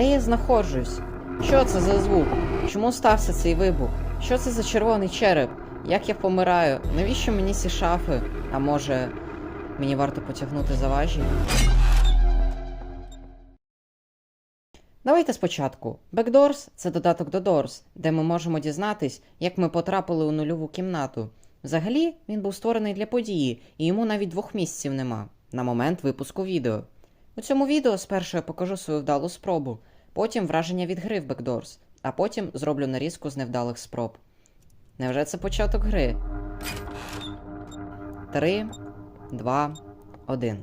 Де я знаходжусь? Що це за звук? Чому стався цей вибух? Що це за червоний череп? Як я помираю? Навіщо мені ці шафи? А може, мені варто потягнути за? Давайте спочатку. Backdoors – це додаток до Doors, де ми можемо дізнатись, як ми потрапили у нульову кімнату. Взагалі, він був створений для події, і йому навіть двох місяців нема на момент випуску відео. У цьому відео спершу я покажу свою вдалу спробу, Потім враження від гри в бекдорс, а потім зроблю нарізку з невдалих спроб. Невже це початок гри? 3, 2, 1.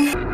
Mm-hmm.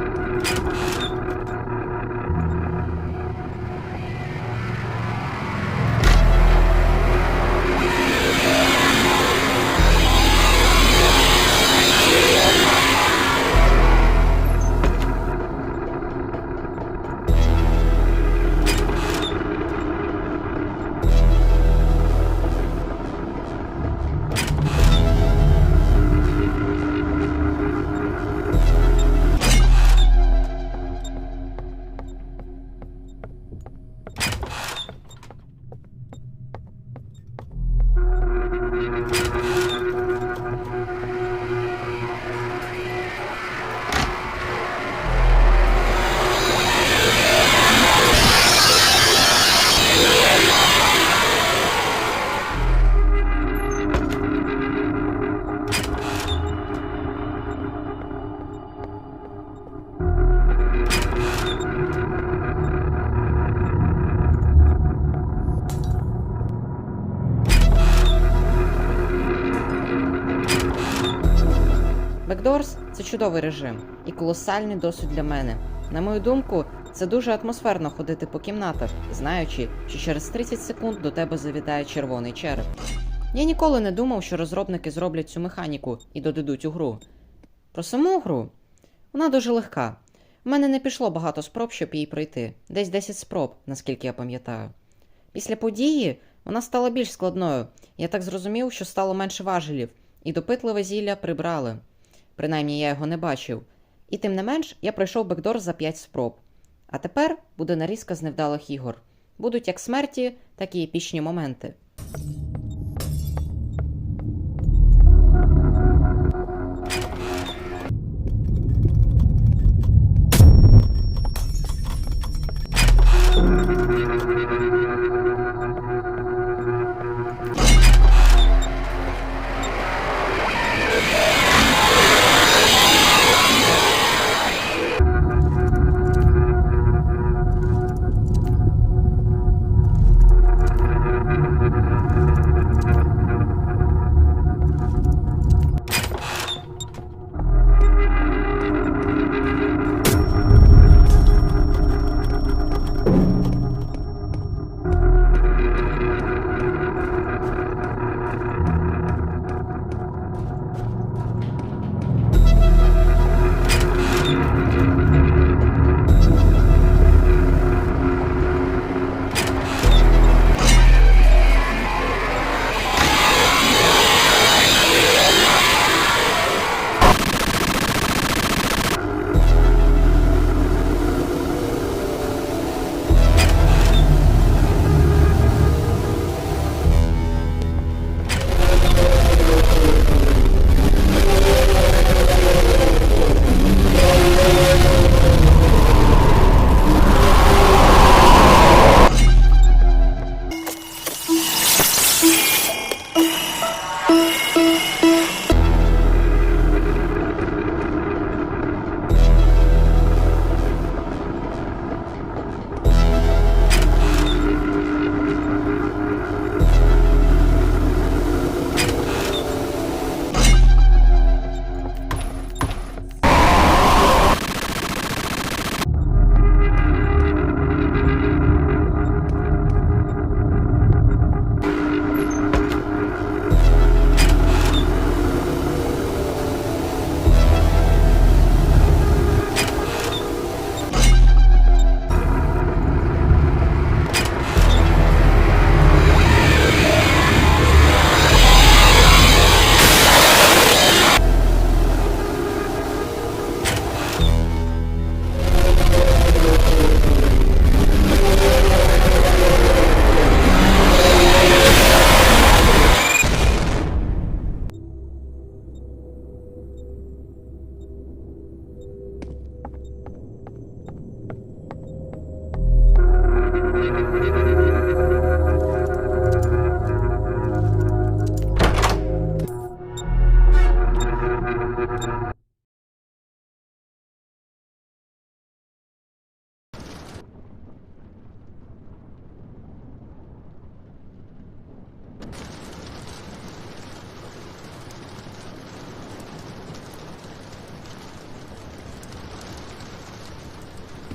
Backdoors – це чудовий режим і колосальний досвід для мене. На мою думку, це дуже атмосферно ходити по кімнатах, знаючи, що через 30 секунд до тебе завітає червоний череп. Я ніколи не думав, що розробники зроблять цю механіку і додадуть у гру. Про саму гру вона дуже легка. У мене не пішло багато спроб, щоб її пройти, десь 10 спроб, наскільки я пам'ятаю. Після події вона стала більш складною. Я так зрозумів, що стало менше важелів, і допитливе зілля прибрали принаймні я його не бачив, і тим не менш я пройшов бекдор за п'ять спроб. А тепер буде нарізка з невдалих ігор. Будуть як смерті, так і епічні моменти.